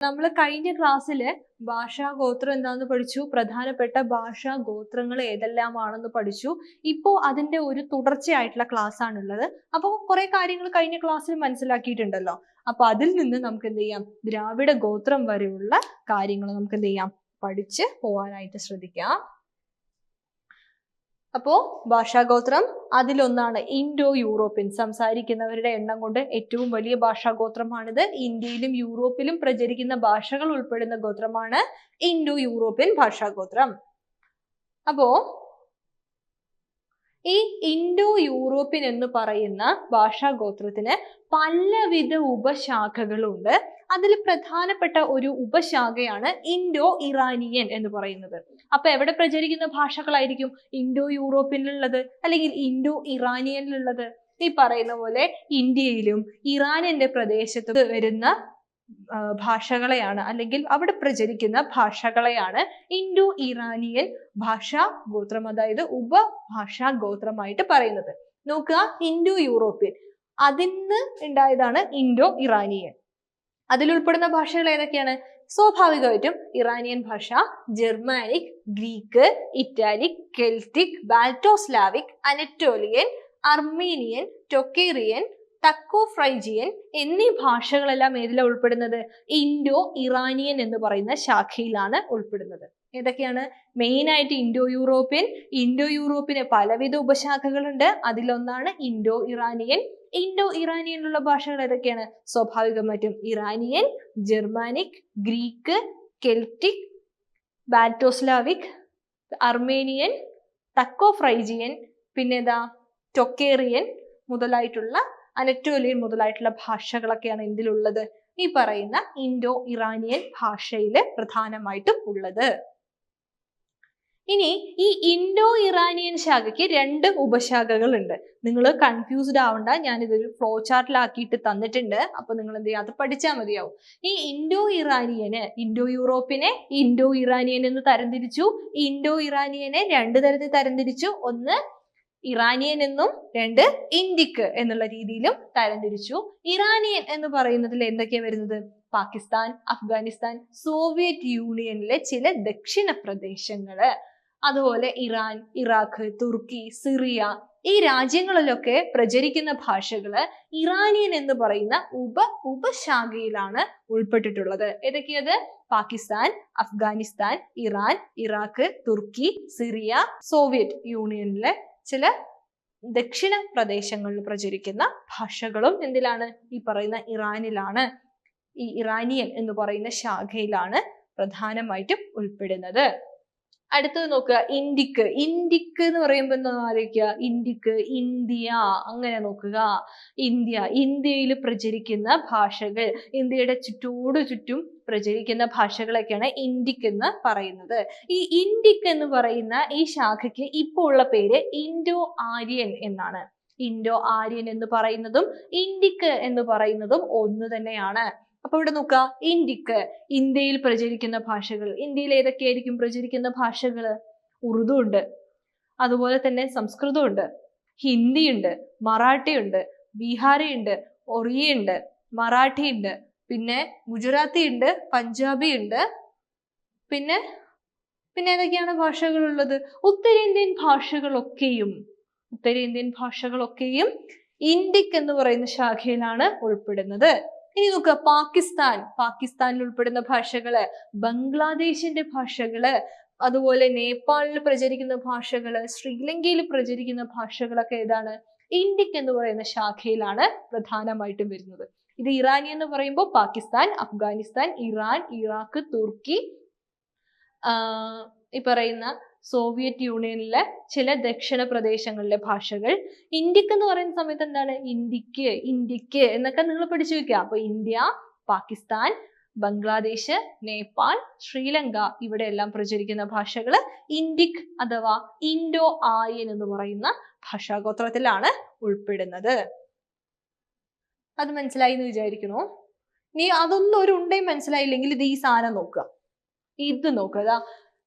നമ്മൾ കഴിഞ്ഞ ക്ലാസ്സിൽ ഭാഷാ ഗോത്രം എന്താണെന്ന് പഠിച്ചു പ്രധാനപ്പെട്ട ഭാഷാ ഗോത്രങ്ങൾ ഏതെല്ലാമാണെന്ന് പഠിച്ചു. ഇപ്പോൾ അതിന്റെ ഒരു തുടർച്ചയായിട്ടുള്ള ക്ലാസ് ആണുള്ളത് അപ്പോൾ കുറെ കാര്യങ്ങൾ കഴിഞ്ഞ ക്ലാസ്സിൽ മനസ്സിലാക്കിയിട്ടുണ്ടല്ലോ. അപ്പൊ അതിൽ നിന്ന് നമുക്ക് എന്ത് ചെയ്യാം? ദ്രാവിഡ ഗോത്രം വരെയുള്ള കാര്യങ്ങൾ നമുക്ക് എന്ത് ചെയ്യാം? പഠിച്ച് പോവാനായിട്ട് ശ്രദ്ധിക്കാം. അപ്പോ ഭാഷാഗോത്രം അതിലൊന്നാണ് ഇൻഡോ യൂറോപ്യൻ സംസാരിക്കുന്നവരുടെ എണ്ണം കൊണ്ട് ഏറ്റവും വലിയ ഭാഷാഗോത്രമാണിത്. ഇന്ത്യയിലും യൂറോപ്പിലും പ്രചരിക്കുന്ന ഭാഷകൾ ഉൾപ്പെടുന്ന ഗോത്രമാണ് ഇൻഡോ യൂറോപ്യൻ ഭാഷാഗോത്രം. അപ്പോ ഈ ഇൻഡോ യൂറോപ്യൻ എന്ന് പറയുന്ന ഭാഷാഗോത്രത്തിന് പലവിധ ഉപശാഖകളുണ്ട്. അതിൽ പ്രധാനപ്പെട്ട ഒരു ഉപശാഖയാണ് ഇൻഡോ ഇറാനിയൻ എന്ന് പറയുന്നത്. അപ്പൊ എവിടെ പ്രചരിക്കുന്ന ഭാഷകളായിരിക്കും ഇൻഡോ യൂറോപ്യനിലുള്ളത് അല്ലെങ്കിൽ ഇൻഡോ ഇറാനിയനിലുള്ളത് ഈ പറയുന്ന പോലെ ഇന്ത്യയിലും ഇറാനിന്റെ പ്രദേശത്ത് വരുന്ന ഭാഷകളെയാണ്. അല്ലെങ്കിൽ അവിടെ പ്രചരിക്കുന്ന ഭാഷകളെയാണ് ഇൻഡോ ഇറാനിയൻ ഭാഷാ ഗോത്രം അതായത് ഉപഭാഷാ ഗോത്രമായിട്ട് പറയുന്നത്. നോക്കുക ഇൻഡോ യൂറോപ്യൻ. അതിന്ന് ഉണ്ടായതാണ് ഇൻഡോ ഇറാനിയൻ. അതിലുൾപ്പെടുന്ന ഭാഷകൾ ഏതൊക്കെയാണ്? സ്വാഭാവികമായിട്ടും ഇറാനിയൻ ഭാഷ Germanic Greek Italic Celtic Balto Slavic Anatolian Armenian Tocharian Thraco Phrygian എന്നീ ഭാഷകളെല്ലാം ഏതിലാണ് ഉൾപ്പെടുന്നത്? ഇൻഡോ ഇറാനിയൻ എന്ന് പറയുന്ന ശാഖയിലാണ് ഉൾപ്പെടുന്നത്. ഏതൊക്കെയാണ്? മെയിനായിട്ട് ഇൻഡോ യൂറോപ്യൻ ഇൻഡോ യൂറോപ്പിന് പലവിധ ഉപശാഖകളുണ്ട്. അതിലൊന്നാണ് ഇൻഡോ ഇറാനിയൻ. ഇൻഡോ ഇറാനിയനിലുള്ള ഭാഷകൾ ഏതൊക്കെയാണ്? സ്വാഭാവികമായിട്ടും Iranian Germanic Greek Celtic Balto Slavic Armenian Thraco Phrygian പിന്നെതാ ടൊക്കേറിയൻ മുതലായിട്ടുള്ള അനറ്റോലിയൻ മുതലായിട്ടുള്ള ഭാഷകളൊക്കെയാണ് എന്തിലുള്ളത് ഈ പറയുന്ന ഇൻഡോ ഇറാനിയൻ ഭാഷയിൽ പ്രധാനമായിട്ടും ഉള്ളത്. ഇനി ഈ ഇൻഡോ ഇറാനിയൻ ശാഖയ്ക്ക് രണ്ട് ഉപശാഖകൾ ഉണ്ട് നിങ്ങൾ കൺഫ്യൂസ്ഡ് ആവണ്ട. ഞാൻ ഇതൊരു ഫ്ലോ ചാർട്ടിലാക്കിയിട്ട് തന്നിട്ടുണ്ട്. അപ്പൊ നിങ്ങൾ എന്ത് ചെയ്യാം? അത് പഠിച്ചാൽ മതിയാവും. ഈ ഇൻഡോ ഇറാനിയന് ഇൻഡോ യൂറോപ്പിനെ ഇൻഡോ ഇറാനിയൻ എന്ന് തരംതിരിച്ചു. ഇൻഡോ ഇറാനിയനെ രണ്ട് തരത്തിൽ തരംതിരിച്ചു. ഒന്ന് ഇറാനിയൻ എന്നും രണ്ട് ഇന്ത്യയ്ക്ക് എന്നുള്ള രീതിയിലും തരംതിരിച്ചു ഇറാനിയൻ എന്ന് പറയുന്നതിൽ എന്തൊക്കെയാണ് വരുന്നത്? പാകിസ്ഥാൻ അഫ്ഗാനിസ്ഥാൻ സോവിയറ്റ് യൂണിയനിലെ ചില ദക്ഷിണ പ്രദേശങ്ങൾ. അതുപോലെ ഇറാൻ ഇറാഖ് തുർക്കി സിറിയ ഈ രാജ്യങ്ങളിലൊക്കെ പ്രചരിക്കുന്ന ഭാഷകൾ ഇറാനിയൻ എന്ന് പറയുന്ന ഉപ ഉപശാഖയിലാണ് ഉൾപ്പെട്ടിട്ടുള്ളത്. ഏതൊക്കെയത്? പാകിസ്ഥാൻ അഫ്ഗാനിസ്ഥാൻ ഇറാൻ ഇറാഖ് തുർക്കി സിറിയ സോവിയറ്റ് യൂണിയനിലെ ചില ദക്ഷിണ പ്രദേശങ്ങളിൽ പ്രചരിക്കുന്ന ഭാഷകളും എന്തിലാണ്? ഈ പറയുന്ന ഇറാനിലാണ്. ഈ ഇറാനിയൻ എന്ന് പറയുന്ന ശാഖയിലാണ് പ്രധാനമായിട്ടും ഉൾപ്പെടുന്നത്. അടുത്തത് നോക്കുക ഇന്ത്യയ്ക്ക്. ഇന്ത്യയ്ക്ക് എന്ന് പറയുമ്പോൾ എന്താ ആലോചിക്കുക? ഇന്ത്യയ്ക്ക് ഇന്ത്യ. അങ്ങനെ നോക്കുക. ഇന്ത്യ. ഇന്ത്യയിൽ പ്രചരിക്കുന്ന ഭാഷകൾ ഇന്ത്യയുടെ ചുറ്റോടു ചുറ്റും പ്രചരിക്കുന്ന ഭാഷകളൊക്കെയാണ് ഇന്ത്യയ്ക്ക് എന്ന് പറയുന്നത്. ഈ ഇന്ത്യയ്ക്ക് എന്ന് പറയുന്ന ഈ ശാഖയ്ക്ക് ഇപ്പോൾ ഉള്ള പേര് ഇൻഡോ ആര്യൻ എന്നാണ്. ഇൻഡോ ആര്യൻ എന്ന് പറയുന്നതും ഇന്ത്യയ്ക്ക് എന്ന് പറയുന്നതും ഒന്ന് തന്നെയാണ്. അപ്പൊ ഇവിടെ നോക്കുക. ഇന്ത്യയ്ക്ക് ഇന്ത്യയിൽ പ്രചരിക്കുന്ന ഭാഷകൾ ഇന്ത്യയിൽ ഏതൊക്കെയായിരിക്കും പ്രചരിക്കുന്ന ഭാഷകൾ? ഉറുദു ഉണ്ട്. അതുപോലെ തന്നെ സംസ്കൃതം ഉണ്ട്. ഹിന്ദി ഉണ്ട് മറാഠി ഉണ്ട് ബീഹാരി ഉണ്ട് ഒറിയ ഉണ്ട് മറാഠി ഉണ്ട് പിന്നെ ഗുജറാത്തി ഉണ്ട് പഞ്ചാബി ഉണ്ട്. പിന്നെ പിന്നെ ഏതൊക്കെയാണ് ഭാഷകളുള്ളത് ഉത്തരേന്ത്യൻ ഭാഷകളൊക്കെയും ഉത്തരേന്ത്യൻ ഭാഷകളൊക്കെയും ഇന്ത്യയ്ക്ക് എന്ന് പറയുന്ന ശാഖയിലാണ് ഉൾപ്പെടുന്നത്. ഇനി നോക്കുക പാകിസ്ഥാൻ. പാകിസ്ഥാനിൽ ഉൾപ്പെടുന്ന ഭാഷകൾ ബംഗ്ലാദേശിന്റെ ഭാഷകൾ അതുപോലെ നേപ്പാളിൽ പ്രചരിക്കുന്ന ഭാഷകൾ ശ്രീലങ്കയിൽ പ്രചരിക്കുന്ന ഭാഷകളൊക്കെ ഏതാണ്? ഇന്ത്യയ്ക്ക് എന്ന് പറയുന്ന ശാഖയിലാണ് പ്രധാനമായിട്ടും വരുന്നത്. ഇത് ഇറാനി എന്ന് പറയുമ്പോൾ പാകിസ്ഥാൻ അഫ്ഗാനിസ്ഥാൻ ഇറാൻ ഇറാഖ് തുർക്കി ഈ പറയുന്ന സോവിയറ്റ് യൂണിയനിലെ ചില ദക്ഷിണ പ്രദേശങ്ങളിലെ ഭാഷകൾ. ഇന്ത്യയ്ക്ക് എന്ന് പറയുന്ന സമയത്ത് എന്താണ്? ഇന്ത്യയ്ക്ക് ഇന്ത്യയ്ക്ക് എന്നൊക്കെ നിങ്ങൾ പഠിച്ചു വെക്കുക അപ്പൊ ഇന്ത്യ പാകിസ്ഥാൻ ബംഗ്ലാദേശ് നേപ്പാൾ ശ്രീലങ്ക ഇവിടെ എല്ലാം പ്രചരിക്കുന്ന ഭാഷകൾ ഇന്ത്യയ്ക്ക് അഥവാ ഇൻഡോ ആര്യൻ എന്ന് പറയുന്ന ഭാഷാഗോത്രത്തിലാണ് ഉൾപ്പെടുന്നത്. അത് മനസ്സിലായി എന്ന് വിചാരിക്കണോ നീ അതൊന്നും ഒരു ഉണ്ടേ മനസ്സിലായില്ലെങ്കിൽ ഇത് ഈ സാധനം നോക്കുക. ഇത് നോക്കുക.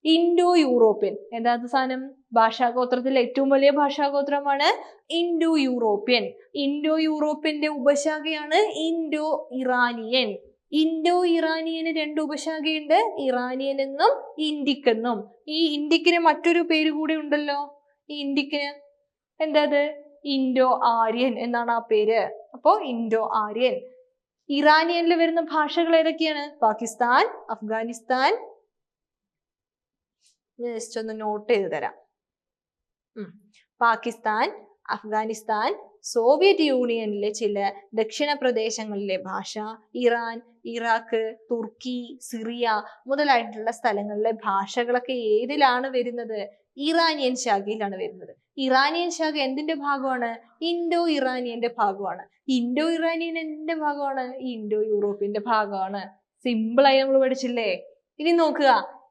ഇൻഡോ യൂറോപ്യൻ എന്താണ് സാധനം ഭാഷാഗോത്രത്തിൽ ഏറ്റവും വലിയ ഭാഷാഗോത്രമാണ് ഇൻഡോ യൂറോപ്യൻ ഇൻഡോ യൂറോപ്യന്റെ ഉപശാഖയാണ് ഇൻഡോ ഇറാനിയൻ ഇൻഡോ ഇറാനിയന് രണ്ട് ഉപശാഖയുണ്ട്. ഇറാനിയൻ എന്നും ഇന്ത്യയ്ക്ക് എന്നും. ഈ ഇന്ത്യക്കിന് മറ്റൊരു പേര് കൂടി ഉണ്ടല്ലോ. ഈ ഇന്ത്യക്കിന് എന്താത്? ഇൻഡോ ആര്യൻ എന്നാണ് ആ പേര്. അപ്പോ ഇൻഡോ ആര്യൻ ഇറാനിയനിൽ വരുന്ന ഭാഷകൾ ഏതൊക്കെയാണ്? പാകിസ്ഥാൻ അഫ്ഗാനിസ്ഥാൻ ജസ്റ്റ് ഒന്ന് നോട്ട് ചെയ്ത് തരാം. പാകിസ്ഥാൻ അഫ്ഗാനിസ്ഥാൻ സോവിയറ്റ് യൂണിയനിലെ ചില ദക്ഷിണ പ്രദേശങ്ങളിലെ ഭാഷ ഇറാൻ ഇറാഖ് തുർക്കി സിറിയ മുതലായിട്ടുള്ള സ്ഥലങ്ങളിലെ ഭാഷകളൊക്കെ ഏതിലാണ് വരുന്നത്? ഇറാനിയൻ ശാഖയിലാണ് വരുന്നത്. ഇറാനിയൻ ശാഖ എന്തിന്റെ ഭാഗമാണ്? ഇൻഡോ ഇറാനിയന്റെ ഭാഗമാണ്. ഇൻഡോ ഇറാനിയൻ എന്തിന്റെ ഭാഗമാണ്? ഇൻഡോ യൂറോപ്പിന്റെ ഭാഗമാണ്. സിമ്പിൾ ആയി നമ്മൾ പഠിച്ചില്ലേ? ഇനി നോക്കുക.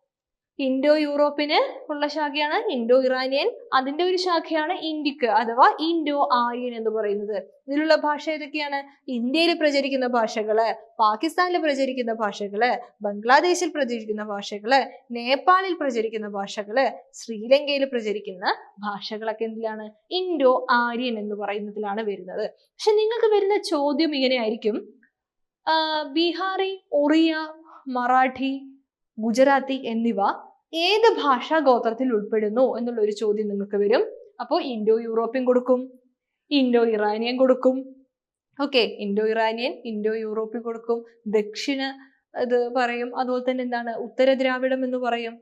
ഇൻഡോ യൂറോപ്പിന് ഉള്ള ശാഖയാണ് ഇൻഡോ ഇറാനിയൻ അതിന്റെ ഒരു ശാഖയാണ് ഇന്ത്യയ്ക്ക് അഥവാ ഇൻഡോ ആര്യൻ എന്ന് പറയുന്നത്. ഇതിലുള്ള ഭാഷ ഏതൊക്കെയാണ്? ഇന്ത്യയിൽ പ്രചരിക്കുന്ന ഭാഷകൾ പാകിസ്ഥാനിൽ പ്രചരിക്കുന്ന ഭാഷകൾ ബംഗ്ലാദേശിൽ പ്രചരിക്കുന്ന ഭാഷകൾ നേപ്പാളിൽ പ്രചരിക്കുന്ന ഭാഷകൾ ശ്രീലങ്കയിൽ പ്രചരിക്കുന്ന ഭാഷകളൊക്കെ എന്തിലാണ്? ഇൻഡോ ആര്യൻ എന്ന് പറയുന്നതിലാണ് വരുന്നത്. പക്ഷെ നിങ്ങൾക്ക് വരുന്ന ചോദ്യം ഇങ്ങനെ ആയിരിക്കും ബീഹാറി ഒറിയ മറാഠി ഗുജറാത്തി എന്നിവ ഏത് ഭാഷാ ഗോത്രത്തിൽ ഉൾപ്പെടുന്നു എന്നുള്ള ഒരു ചോദ്യം നിങ്ങൾക്ക് വരും. അപ്പോൾ ഇൻഡോ യൂറോപ്യൻ കൊടുക്കും ഇൻഡോ ഇറാനിയൻ കൊടുക്കും. Okay Indo Iranian Indo European കൊടുക്കും. ദക്ഷിണ ഇത് പറയും അതുപോലെ തന്നെ എന്താണ് ഉത്തര ദ്രാവിഡം എന്ന് പറയും.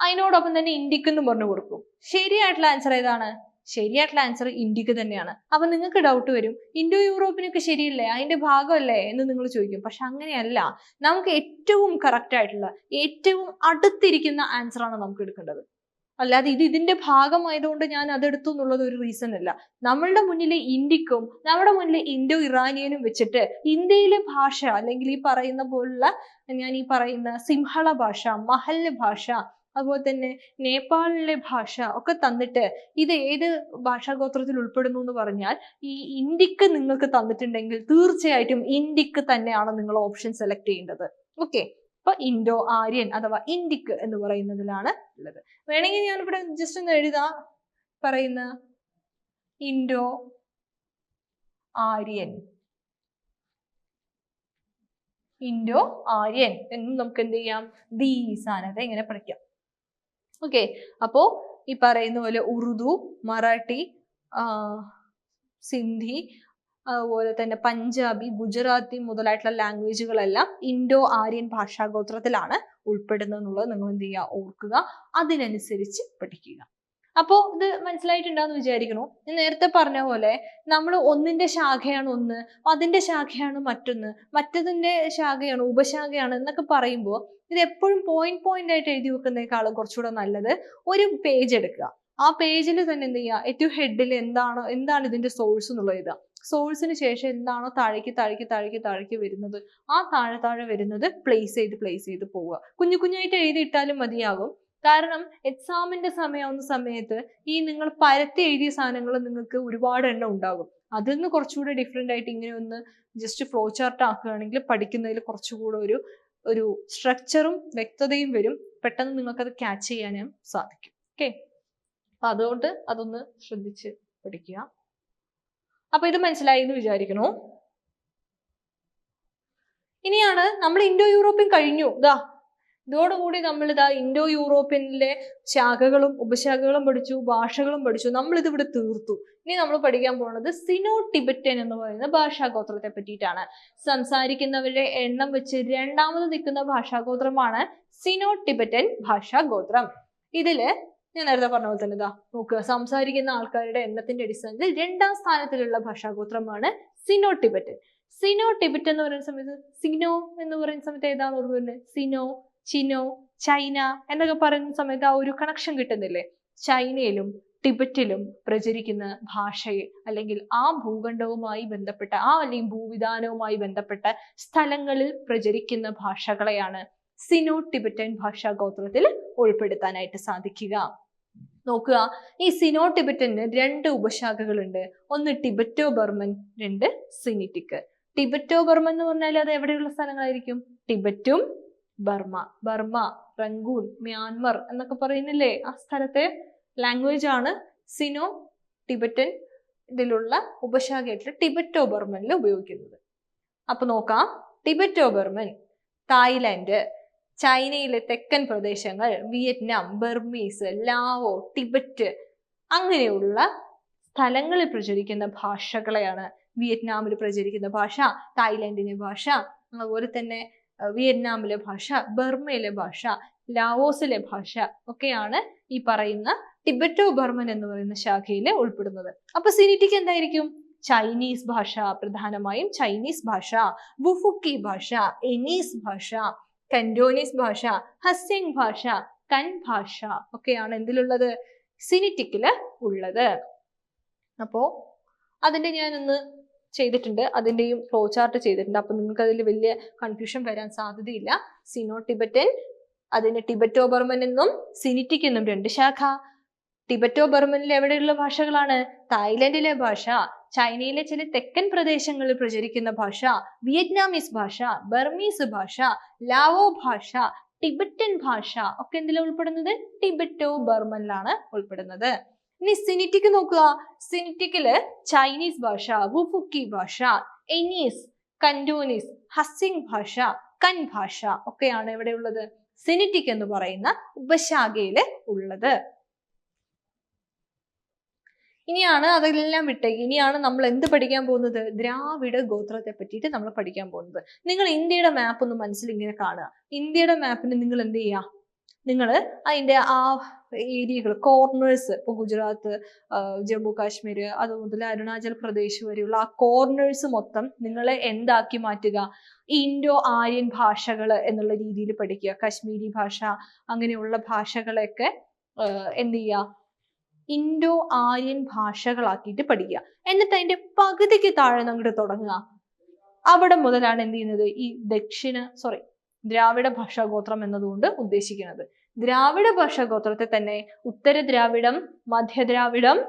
അതിനോടൊപ്പം തന്നെ ഇന്ത്യയ്ക്ക് എന്ന് പറഞ്ഞു കൊടുക്കും. ശരിയായിട്ടുള്ള ആൻസർ ഏതാണ്? ശരിയായിട്ടുള്ള ആൻസർ ഇന്ത്യയ്ക്ക് തന്നെയാണ്. അപ്പൊ നിങ്ങൾക്ക് ഡൗട്ട് വരും. ഇൻഡോ യൂറോപ്പിനൊക്കെ ശരിയല്ലേ? അതിന്റെ ഭാഗമല്ലേ എന്ന് നിങ്ങൾ ചോദിക്കും. പക്ഷെ അങ്ങനെയല്ല. നമുക്ക് ഏറ്റവും കറക്റ്റ് ആയിട്ടുള്ള ഏറ്റവും അടുത്തിരിക്കുന്ന ആൻസർ ആണ് നമുക്ക് എടുക്കേണ്ടത്. അല്ലാതെ ഇത് ഇതിന്റെ ഭാഗമായതുകൊണ്ട് ഞാൻ അതെടുത്തു എന്നുള്ളത് ഒരു റീസൺ അല്ല. നമ്മളുടെ മുന്നിലെ ഇന്ത്യക്കും നമ്മുടെ മുന്നിലെ ഇൻഡോ ഇറാനിയനും വെച്ചിട്ട് ഇന്ത്യയിലെ ഭാഷ അല്ലെങ്കിൽ ഈ പറയുന്ന പോലുള്ള ഞാൻ ഈ പറയുന്ന സിംഹള ഭാഷ മഹൽ ഭാഷ അതുപോലെ തന്നെ നേപ്പാളിലെ ഭാഷ ഒക്കെ തന്നിട്ട് ഇത് ഏത് ഭാഷാഗോത്രത്തിൽ ഉൾപ്പെടുന്നു എന്ന് പറഞ്ഞാൽ ഈ ഇന്ത്യയ്ക്ക് നിങ്ങൾക്ക് തന്നിട്ടുണ്ടെങ്കിൽ തീർച്ചയായിട്ടും ഇന്ത്യയ്ക്ക് തന്നെയാണ് നിങ്ങൾ ഓപ്ഷൻ സെലക്ട് ചെയ്യേണ്ടത്. ഓക്കെ അപ്പൊ ഇൻഡോ ആര്യൻ അഥവാ ഇന്ത്യയ്ക്ക് എന്ന് പറയുന്നതിലാണ് ഉള്ളത്. വേണമെങ്കിൽ ഞാനിവിടെ ജസ്റ്റ് ഒന്ന് എഴുതാ. പറയുന്ന ഇൻഡോ ആര്യൻ. ഇൻഡോ ആര്യൻ എന്നും നമുക്ക് എന്ത് ചെയ്യാം? ദീസാനത ഇങ്ങനെ പഠിക്കാം. ഓക്കെ അപ്പോ ഈ പറയുന്ന പോലെ ഉറുദു മറാഠി സിന്ധി അതുപോലെ തന്നെ പഞ്ചാബി ഗുജറാത്തി മുതലായിട്ടുള്ള ലാംഗ്വേജുകളെല്ലാം ഇൻഡോ ആര്യൻ ഭാഷാഗോത്രത്തിലാണ് ഉൾപ്പെടുന്നത് എന്നുള്ളത് നിങ്ങൾ എന്ത് ചെയ്യുക? ഓർക്കുക. അതിനനുസരിച്ച് പഠിക്കുക. അപ്പോൾ ഇത് മനസ്സിലായിട്ടുണ്ടാന്ന് വിചാരിക്കണു ഞാൻ നേരത്തെ പറഞ്ഞ പോലെ നമ്മൾ ഒന്നിന്റെ ശാഖയാണ് ഒന്ന് അതിന്റെ ശാഖയാണ് മറ്റൊന്ന് മറ്റതിന്റെ ശാഖയാണ് ഉപശാഖയാണ് എന്നൊക്കെ പറയുമ്പോൾ ഇത് എപ്പോഴും പോയിന്റ് പോയിന്റ് ആയിട്ട് എഴുതി വെക്കുന്നേക്കാളും കുറച്ചുകൂടെ നല്ലത് ഒരു പേജ് എടുക്കുക. ആ പേജിൽ തന്നെ എന്ത് ചെയ്യുക? ഏറ്റവും ഹെഡിൽ എന്താണ് എന്താണ് ഇതിന്റെ സോഴ്സ് എന്നുള്ളത് എഴുതുക. സോഴ്സിന് ശേഷം എന്താണോ താഴേക്ക് താഴേക്ക് താഴേക്ക് താഴേക്ക് വരുന്നത്. ആ താഴെ താഴെ വരുന്നത് പ്ലേസ് ചെയ്ത് പ്ലേസ് ചെയ്ത് പോവുക. കുഞ്ഞു കുഞ്ഞായിട്ട് എഴുതിയിട്ടാലും മതിയാകും. കാരണം എക്സാമിന്റെ സമയമാവുന്ന സമയത്ത് ഈ നിങ്ങൾ പരത്തി എഴുതിയ സാധനങ്ങൾ നിങ്ങൾക്ക് ഒരുപാട് എണ്ണം ഉണ്ടാകും. അതിൽ നിന്ന് കുറച്ചുകൂടെ ഡിഫറെന്റ് ആയിട്ട് ഇങ്ങനെ ഒന്ന് ജസ്റ്റ് ഫ്ലോ ചാർട്ട് ആക്കുകയാണെങ്കിൽ പഠിക്കുന്നതിൽ കുറച്ചുകൂടെ ഒരു ഒരു സ്ട്രക്ചറും വ്യക്തതയും വരും. പെട്ടെന്ന് നിങ്ങൾക്കത് ക്യാച്ച് ചെയ്യാനും സാധിക്കും. ഓക്കെ അപ്പൊ അതുകൊണ്ട് അതൊന്ന് ശ്രദ്ധിച്ച് പഠിക്കുക. അപ്പൊ ഇത് മനസ്സിലായി എന്ന് വിചാരിക്കണോ ഇനിയാണ് നമ്മൾ ഇൻഡോ യൂറോപ്യൻ കഴിഞ്ഞു. ഇതാ ഇതോടുകൂടി നമ്മൾ ഇതാ ഇൻഡോ യൂറോപ്യനിലെ ശാഖകളും ഉപശാഖകളും പഠിച്ചു ഭാഷകളും പഠിച്ചു നമ്മൾ ഇതിവിടെ തീർത്തു. ഇനി നമ്മൾ പഠിക്കാൻ പോകുന്നത് സിനോ ടിബറ്റൻ എന്ന് പറയുന്ന ഭാഷാഗോത്രത്തെ പറ്റിയിട്ടാണ്. സംസാരിക്കുന്നവരുടെ എണ്ണം വെച്ച് രണ്ടാമത് നിൽക്കുന്ന ഭാഷാഗോത്രമാണ് സിനോ ടിബറ്റൻ ഭാഷാഗോത്രം. ഇതിൽ ഞാൻ നേരത്തെ പറഞ്ഞ പോലെ തന്നെ ഇതാ നോക്കുക. സംസാരിക്കുന്ന ആൾക്കാരുടെ എണ്ണത്തിന്റെ അടിസ്ഥാനത്തിൽ രണ്ടാം സ്ഥാനത്തിലുള്ള ഭാഷാഗോത്രമാണ് സിനോ ടിബറ്റൻ സിനോ ടിബറ്റ് എന്ന് പറയുന്ന സമയത്ത് സിനോ എന്ന് പറയുന്ന സമയത്ത് ഏതാണ് ഓർമ്മ വരുന്നത്? സിനോ ചിനോ ചൈന എന്നൊക്കെ പറയുന്ന സമയത്ത് ആ ഒരു കണക്ഷൻ കിട്ടുന്നില്ലേ? ചൈനയിലും ടിബറ്റിലും പ്രചരിക്കുന്ന ഭാഷയെ അല്ലെങ്കിൽ ആ ഭൂഖണ്ഡവുമായി ബന്ധപ്പെട്ട ആ അല്ലെങ്കിൽ ഭൂവിധാനവുമായി ബന്ധപ്പെട്ട സ്ഥലങ്ങളിൽ പ്രചരിക്കുന്ന ഭാഷകളെയാണ് സിനോ ടിബറ്റൻ ഭാഷാ ഗോത്രത്തിൽ ഉൾപ്പെടുത്താനായിട്ട് സാധിക്കുക. നോക്കുക ഈ സിനോ ടിബറ്റന് രണ്ട് ഉപശാഖകളുണ്ട്. ഒന്ന് ടിബറ്റോ ബർമൻ രണ്ട് സിനിറ്റിക്. ടിബറ്റോ ബർമൻ എന്ന് പറഞ്ഞാൽ അത് എവിടെയുള്ള സ്ഥലങ്ങളായിരിക്കും? ടിബറ്റും ബർമ ബർമ റംഗൂൺ മ്യാൻമർ എന്നൊക്കെ പറയുന്നില്ലേ? ആ സ്ഥലത്തെ ലാംഗ്വേജ് ആണ് സിനോ ടിബറ്റൻ ഇതിലുള്ള ഉപശാഖയായിട്ടുള്ള ടിബറ്റോ ബർമനിൽ ഉപയോഗിക്കുന്നത്. അപ്പൊ നോക്കാം. ടിബറ്റോ ബർമൻ തായ്ലാന്റ് ചൈനയിലെ തെക്കൻ പ്രദേശങ്ങൾ വിയറ്റ്നാം ബർമീസ് ലാവോ ടിബറ്റ് അങ്ങനെയുള്ള സ്ഥലങ്ങളിൽ പ്രചരിക്കുന്ന ഭാഷകളെയാണ് വിയറ്റ്നാമിൽ പ്രചരിക്കുന്ന ഭാഷ തായ്ലാന്റിലെ ഭാഷ അതുപോലെ തന്നെ വിയറ്റ്നാമിലെ ഭാഷ ബർമയിലെ ഭാഷ ലാവോസിലെ ഭാഷ ഒക്കെയാണ് ഈ പറയുന്ന ടിബറ്റോ ബർമൻ എന്ന് പറയുന്ന ശാഖയിൽ ഉൾപ്പെടുന്നത്. അപ്പൊ സിനിറ്റിക്ക് എന്തായിരിക്കും? ചൈനീസ് ഭാഷ പ്രധാനമായും ചൈനീസ് ഭാഷ ബുഫുക്കി ഭാഷ എനീസ് ഭാഷ കൻഡോനീസ് ഭാഷ ഹസ്യങ് ഭാഷ കൻ ഭാഷ ഒക്കെയാണ് എന്തിലുള്ളത്? സിനിറ്റിക്കിൽ ഉള്ളത്. അപ്പോ അതിന്റെ ഞാനൊന്ന് ചെയ്തിട്ടുണ്ട്. അതിന്റെയും ഫ്ലോ ചാർട്ട് ചെയ്തിട്ടുണ്ട്. അപ്പം നിങ്ങൾക്ക് അതിൽ വലിയ കൺഫ്യൂഷൻ വരാൻ സാധ്യതയില്ല. സിനോ ടിബറ്റൻ അതിന് ടിബറ്റോ ബർമൻ എന്നും സിനിറ്റിക് എന്നും രണ്ട് ശാഖ. ടിബറ്റോ ബർമനിൽ എവിടെയുള്ള ഭാഷകളാണ്? തായ്ലൻഡിലെ ഭാഷ ചൈനയിലെ ചില തെക്കൻ പ്രദേശങ്ങളിൽ പ്രചരിക്കുന്ന ഭാഷ വിയറ്റ്നാമീസ് ഭാഷ ബർമീസ് ഭാഷ ലാവോ ഭാഷ ടിബറ്റൻ ഭാഷ. ഒക്കെ എന്തിലാണ് ഉൾപ്പെടുന്നത്? ടിബറ്റോ ബർമനിലാണ് ഉൾപ്പെടുന്നത്. ഇനി സിനിറ്റിക്ക് നോക്കുക. സിനിറ്റിക്കിൽ ചൈനീസ് ഭാഷ വുഫുക്കി ഭാഷ എനീസ് കൻഡോനീസ് ഹസിങ് ഭാഷ കൻ ഭാഷ ഒക്കെയാണ് ഇവിടെ ഉള്ളത്. സിനിറ്റിക് എന്ന് പറയുന്ന ഉപശാഖയിൽ ഉള്ളത്. ഇനിയാണ് അതെല്ലാം വിട്ടേക്ക്. ഇനിയാണ് നമ്മൾ എന്ത് പഠിക്കാൻ പോകുന്നത്? ദ്രാവിഡ ഗോത്രത്തെ പറ്റിയിട്ട് നമ്മൾ പഠിക്കാൻ പോകുന്നത്. നിങ്ങൾ ഇന്ത്യയുടെ മാപ്പ് ഒന്ന് മനസ്സിൽ ഇങ്ങനെ കാണുക. ഇന്ത്യയുടെ മാപ്പിന് നിങ്ങൾ എന്ത് ചെയ്യുക? നിങ്ങൾ അതിന്റെ ആ ഏരിയകൾ കോർണേഴ്സ് ഇപ്പോൾ ഗുജറാത്ത് ജമ്മു കാശ്മീർ അതുമുതൽ അരുണാചൽ പ്രദേശ് വരെയുള്ള ആ കോർണേഴ്സ് മൊത്തം നിങ്ങളെ എന്താക്കി മാറ്റുക? ഇൻഡോ ആര്യൻ ഭാഷകൾ എന്നുള്ള രീതിയിൽ പഠിക്കുക കാശ്മീരി ഭാഷ അങ്ങനെയുള്ള ഭാഷകളെയൊക്കെ ആ, എന്ത് ചെയ്യുക? ഇൻഡോ ആര്യൻ ഭാഷകളാക്കിയിട്ട് പഠിക്കുക. എന്നിട്ട് അതിന്റെ പകുതിക്ക് താഴെ അങ്ങോട്ട് തുടങ്ങുക. അവിടെ മുതലാണ് എന്ത് ചെയ്യുന്നത്? ഈ ദക്ഷിണ സോറി ദ്രാവിഡ ഭാഷാഗോത്രം എന്നതുകൊണ്ട് ഉദ്ദേശിക്കുന്നത്. ദ്രാവിഡ ഭാഷാഗോത്രത്തെ തന്നെ ഉത്തര ദ്രാവിഡം മധ്യ ദ്രാവിഡം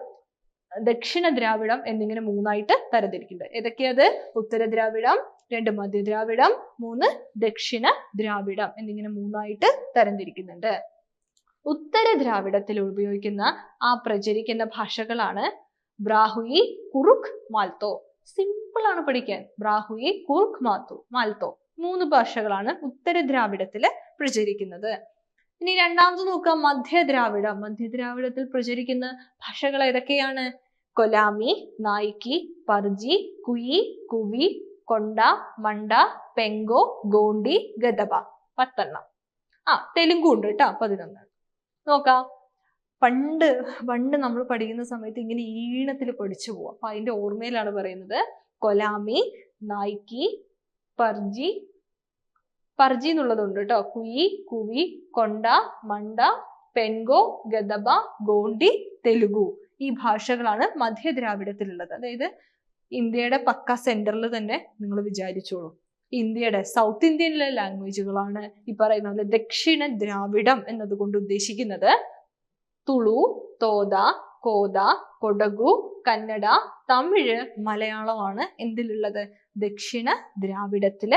ദക്ഷിണ ദ്രാവിഡം എന്നിങ്ങനെ മൂന്നായിട്ട് തരംതിരിക്കുന്നുണ്ട്. ഏതൊക്കെയത്? ഉത്തര ദ്രാവിഡം രണ്ട് മധ്യ ദ്രാവിഡം മൂന്ന് ദക്ഷിണ ദ്രാവിഡം എന്നിങ്ങനെ മൂന്നായിട്ട് തരംതിരിക്കുന്നുണ്ട്. ഉത്തര ദ്രാവിഡത്തിൽ ഉപയോഗിക്കുന്ന ആ പ്രചരിക്കുന്ന ഭാഷകളാണ് ബ്രാഹുയി കുറുക് മാൽത്തോ. സിമ്പിൾ ആണ് പഠിക്കാൻ. ബ്രാഹുയി കുറുക് മാത്തു മാൽത്തോ. മൂന്ന് ഭാഷകളാണ് ഉത്തര ദ്രാവിഡത്തിൽ പ്രചരിക്കുന്നത്. ഇനി രണ്ടാമത് നോക്കാം മധ്യ ദ്രാവിഡ. മധ്യ ദ്രാവിഡത്തിൽ പ്രചരിക്കുന്ന ഭാഷകൾ ഏതൊക്കെയാണ്? കൊലാമി നായിക്കി പർജി കുയി കുവി കൊണ്ട മണ്ട പെങ്കോ ഗോണ്ടി ഗദബ. പത്തെണ്ണം. ആ തെലുങ്കു ഉണ്ട് കേട്ടോ പതിനൊന്ന്. നോക്കാം. പണ്ട് പണ്ട് നമ്മൾ പഠിക്കുന്ന സമയത്ത് ഇങ്ങനെ ഈണത്തിൽ പഠിച്ചു പോവാം. അപ്പൊ അതിന്റെ ഓർമ്മയിലാണ് പറയുന്നത്. കൊലാമി നായിക്കി പർജി. പർജി എന്നുള്ളതുണ്ട് കേട്ടോ കുയി കുവി കൊണ്ട മണ്ട പെൻഗോ ഗദബ ഗോണ്ടി തെലുഗു ഈ ഭാഷകളാണ് മധ്യ ദ്രാവിഡത്തിലുള്ളത് അതായത് ഇന്ത്യയുടെ പക്ക സെന്ററിൽ തന്നെ നിങ്ങൾ വിചാരിച്ചോളൂ. ഇന്ത്യയുടെ സൗത്ത് ഇന്ത്യയിലെ ലാംഗ്വേജുകളാണ് ഈ പറയുന്ന പോലെ ദക്ഷിണ ദ്രാവിഡം എന്നതുകൊണ്ട് ഉദ്ദേശിക്കുന്നത്. തുളു തോത കോത കൊടകു കന്നഡ തമിഴ് മലയാളമാണ് എന്തിലുള്ളത്. ദക്ഷിണ ദ്രാവിഡത്തിൽ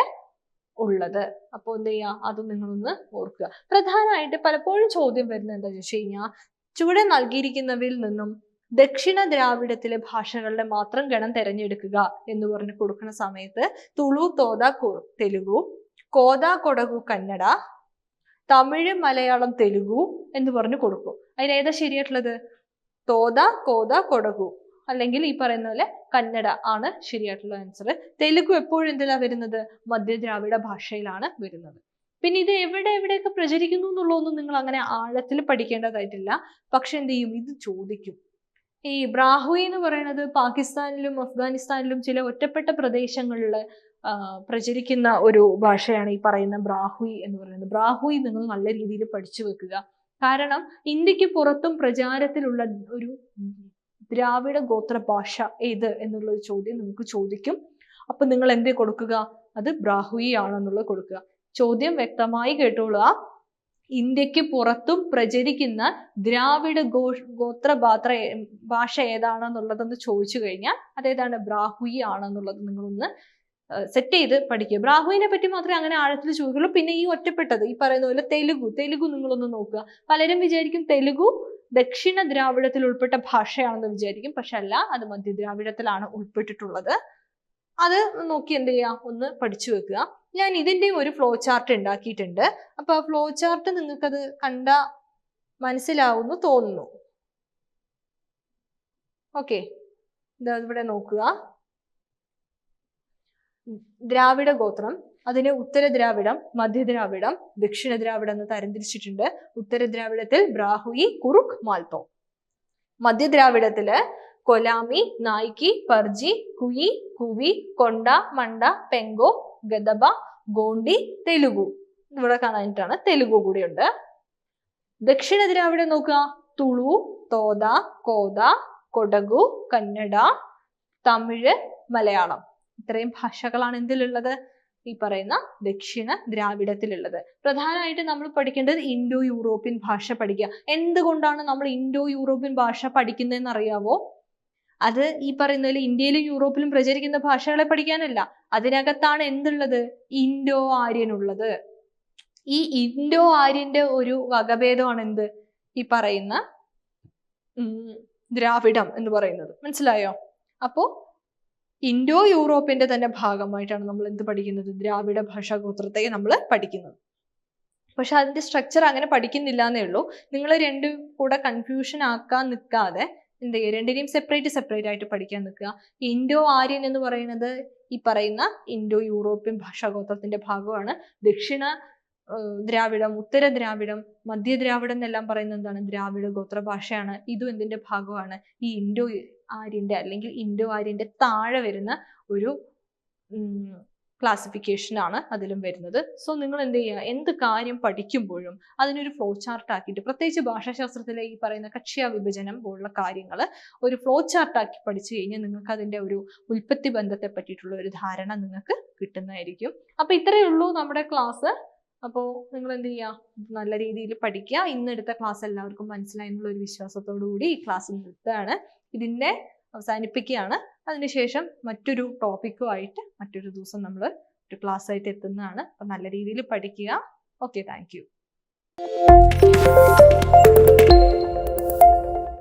ഉള്ളത്. അപ്പോൾ എന്ത് ചെയ്യുക അത് നിങ്ങളൊന്ന് ഓർക്കുക. പ്രധാനമായിട്ട് പലപ്പോഴും ചോദ്യം വരുന്നത് എന്താ വെച്ച് കഴിഞ്ഞാൽ ചുവടെ നൽകിയിരിക്കുന്നവയിൽ നിന്നും ദക്ഷിണ ദ്രാവിഡത്തിലെ ഭാഷകളുടെ മാത്രം ഗണം തിരഞ്ഞെടുക്കുക എന്ന് പറഞ്ഞ് കൊടുക്കുന്ന സമയത്ത് തുളു തോത തെലുഗു കോത കൊടകു കന്നഡ തമിഴ് മലയാളം തെലുഗു എന്ന് പറഞ്ഞ് കൊടുക്കും. അതിൽ ഏതാ ശരിയായിട്ടുള്ളത്? തോത കോത കൊടകു. അല്ലെങ്കിൽ ഈ പറയുന്ന പോലെ കന്നഡ ആണ് ശരിയായിട്ടുള്ള ആൻസർ തെലുഗു എപ്പോഴും എന്തിലാ വരുന്നത്? മധ്യ ദ്രാവിഡ ഭാഷയിലാണ് വരുന്നത്. പിന്നെ ഇത് എവിടെ എവിടെയൊക്കെ പ്രചരിക്കുന്നു എന്നുള്ളതൊന്നും നിങ്ങൾ അങ്ങനെ ആഴത്തിൽ പഠിക്കേണ്ടതായിട്ടില്ല. പക്ഷെ എന്ത് ചെയ്യും? ഇത് ചോദിക്കും. ഈ ബ്രാഹുയി എന്ന് പറയുന്നത് പാകിസ്ഥാനിലും അഫ്ഗാനിസ്ഥാനിലും ചില ഒറ്റപ്പെട്ട പ്രദേശങ്ങളിൽ പ്രചരിക്കുന്ന ഒരു ഭാഷയാണ് ഈ പറയുന്ന ബ്രാഹുയി എന്ന് പറയുന്നത്. ബ്രാഹുയി നിങ്ങൾ നല്ല രീതിയിൽ പഠിച്ചു വെക്കുക. കാരണം ഇന്ത്യയ്ക്ക് പുറത്തും പ്രചാരത്തിലുള്ള ഒരു ദ്രാവിഡ ഗോത്ര ഭാഷ ഏത് എന്നുള്ള ഒരു ചോദ്യം നമുക്ക് ചോദിക്കും. അപ്പൊ നിങ്ങൾ എന്ത് കൊടുക്കുക? അത് ബ്രാഹുയി ആണെന്നുള്ളത് കൊടുക്കുക. ചോദ്യം വ്യക്തമായി കേട്ടോളുക. ഇന്ത്യയ്ക്ക് പുറത്തും പ്രചരിക്കുന്ന ദ്രാവിഡ ഗോ ഗോത്ര ഭാത്ര ഭാഷ ഏതാണെന്നുള്ളതെന്ന് ചോദിച്ചു കഴിഞ്ഞാൽ അതേതാണ് ബ്രാഹുയി ആണെന്നുള്ളത് നിങ്ങളൊന്ന് സെറ്റ് ചെയ്ത് പഠിക്കുക ബ്രാഹുവിനെ പറ്റി മാത്രമേ അങ്ങനെ ആഴത്തിൽ ചോദിക്കുള്ളൂ. പിന്നെ ഈ ഒറ്റപ്പെട്ടത് ഈ പറയുന്ന പോലെ തെലുഗു തെലുഗു നിങ്ങളൊന്ന് നോക്കുക. പലരും വിചാരിക്കും തെലുഗു ദക്ഷിണ ദ്രാവിഡത്തിൽ ഉൾപ്പെട്ട ഭാഷയാണെന്ന് വിചാരിക്കും. പക്ഷെ അല്ല അത് മധ്യ ദ്രാവിഡത്തിലാണ് ഉൾപ്പെട്ടിട്ടുള്ളത്. അത് നോക്കി എന്ത് ചെയ്യുക? ഒന്ന് പഠിച്ചു വെക്കുക. ഞാൻ ഇതിന്റെയും ഒരു ഫ്ലോ ചാർട്ട് ഉണ്ടാക്കിയിട്ടുണ്ട്. അപ്പൊ ആ ഫ്ലോ ചാർട്ട് നിങ്ങൾക്കത് കണ്ട മനസ്സിലാവുന്നു തോന്നുന്നു. ഓക്കെ ഇവിടെ നോക്കുക. ദ്രാവിഡ ഗോത്രം അതിന് ഉത്തര ദ്രാവിഡം മധ്യ ദ്രാവിഡം ദക്ഷിണ ദ്രാവിഡം എന്ന് തരംതിരിച്ചിട്ടുണ്ട്. ഉത്തര ദ്രാവിഡത്തിൽ ബ്രാഹുയി കുറുക് മാൽത്തോ മധ്യ ദ്രാവിഡത്തിൽ കൊലാമി നായ്ക്കി പർജി കുയി കുവി കൊണ്ട മണ്ട പെങ്കോ ഗദബ ഗോണ്ടി തെലുഗു. ഇവിടെ കാണാനായിട്ടാണ് തെലുഗു കൂടിയുണ്ട്. ദക്ഷിണ ദ്രാവിഡം നോക്കുക. തുളു തോത കോത കൊടകു കന്നഡ തമിഴ് മലയാളം. ഇത്രയും ഭാഷകളാണ് എന്തിലുള്ളത്? ഈ പറയുന്ന ദക്ഷിണ ദ്രാവിഡത്തിലുള്ളത്. പ്രധാനമായിട്ട് നമ്മൾ പഠിക്കേണ്ടത് ഇൻഡോ യൂറോപ്യൻ ഭാഷ പഠിക്കുക. എന്തുകൊണ്ടാണ് നമ്മൾ ഇൻഡോ യൂറോപ്യൻ ഭാഷ പഠിക്കുന്നതെന്ന് അറിയാവോ അത് ഈ പറയുന്നതിൽ ഇന്ത്യയിലും യൂറോപ്പിലും പ്രചരിക്കുന്ന ഭാഷകളെ പഠിക്കാനല്ല. അതിനകത്താണ് എന്തുള്ളത്? ഇൻഡോ ആര്യൻ ഉള്ളത് ഈ ഇൻഡോ ആര്യന്റെ ഒരു വകഭേദമാണ് എന്ത്? ഈ പറയുന്ന ദ്രാവിഡം എന്ന് പറയുന്നത്. മനസ്സിലായോ? അപ്പോ ഇൻഡോ യൂറോപ്പിന്റെ തന്നെ ഭാഗമായിട്ടാണ് നമ്മൾ എന്ത് പഠിക്കുന്നത്? ദ്രാവിഡ ഭാഷാ ഗോത്രത്തെ നമ്മൾ പഠിക്കുന്നത്. പക്ഷെ അതിന്റെ സ്ട്രക്ചർ അങ്ങനെ പഠിക്കുന്നില്ല എന്നേ ഉള്ളൂ. നിങ്ങൾ രണ്ടും കൂടെ കൺഫ്യൂഷൻ ആക്കാൻ നിൽക്കാതെ എന്ത് ചെയ്യുക? രണ്ടിനെയും സെപ്പറേറ്റ് സെപ്പറേറ്റ് ആയിട്ട് പഠിക്കാൻ നിൽക്കുക. ഇൻഡോ ആര്യൻ എന്ന് പറയുന്നത് ഈ പറയുന്ന ഇൻഡോ യൂറോപ്യൻ ഭാഷാഗോത്രത്തിന്റെ ഭാഗമാണ്. ദക്ഷിണ ദ്രാവിഡം ഉത്തര ദ്രാവിഡം മധ്യ ദ്രാവിഡം എന്നെല്ലാം പറയുന്നത് എന്താണ്? ദ്രാവിഡ ഗോത്ര ഭാഷയാണ് ഇതും എന്തിന്റെ ഭാഗമാണ്. ഈ ഇൻഡോ ആര്യന്റെ അല്ലെങ്കിൽ ഇൻഡോ ആര്യന്റെ താഴെ വരുന്ന ഒരു ക്ലാസിഫിക്കേഷൻ ആണ് അതിലും വരുന്നത്. സോ നിങ്ങൾ എന്ത് ചെയ്യുക? എന്ത് കാര്യം പഠിക്കുമ്പോഴും അതിനൊരു ഫ്ലോ ചാർട്ട് ആക്കിയിട്ട് പ്രത്യേകിച്ച് ഭാഷാശാസ്ത്രത്തിലെ ഈ പറയുന്ന കക്ഷ്യ വിഭജനം പോലുള്ള കാര്യങ്ങൾ ഒരു ഫ്ലോ ചാർട്ട് ആക്കി പഠിച്ചു കഴിഞ്ഞാൽ നിങ്ങൾക്ക് അതിന്റെ ഒരു ഉൽപ്പത്തി ബന്ധത്തെ പറ്റിയിട്ടുള്ള ഒരു ധാരണ നിങ്ങൾക്ക് കിട്ടുന്നതായിരിക്കും. അപ്പോൾ ഇത്രയേ ഉള്ളൂ നമ്മുടെ ക്ലാസ് അപ്പോൾ നിങ്ങൾ എന്ത് ചെയ്യുക? നല്ല രീതിയിൽ പഠിക്കുക. ഇന്നെടുത്ത ക്ലാസ് എല്ലാവർക്കും മനസ്സിലായി എന്നുള്ള ഒരു വിശ്വാസത്തോടു കൂടി ഈ ക്ലാസ് നിർത്തുകയാണ്. ഇതിനെ അവസാനിപ്പിക്കുകയാണ്. അതിനുശേഷം മറ്റൊരു ടോപ്പിക്കുമായിട്ട് മറ്റൊരു ദിവസം നമ്മൾ ഒരു ക്ലാസ് ആയിട്ട് എത്തുന്നതാണ്. അപ്പം നല്ല രീതിയിൽ പഠിക്കുക. Okay thank you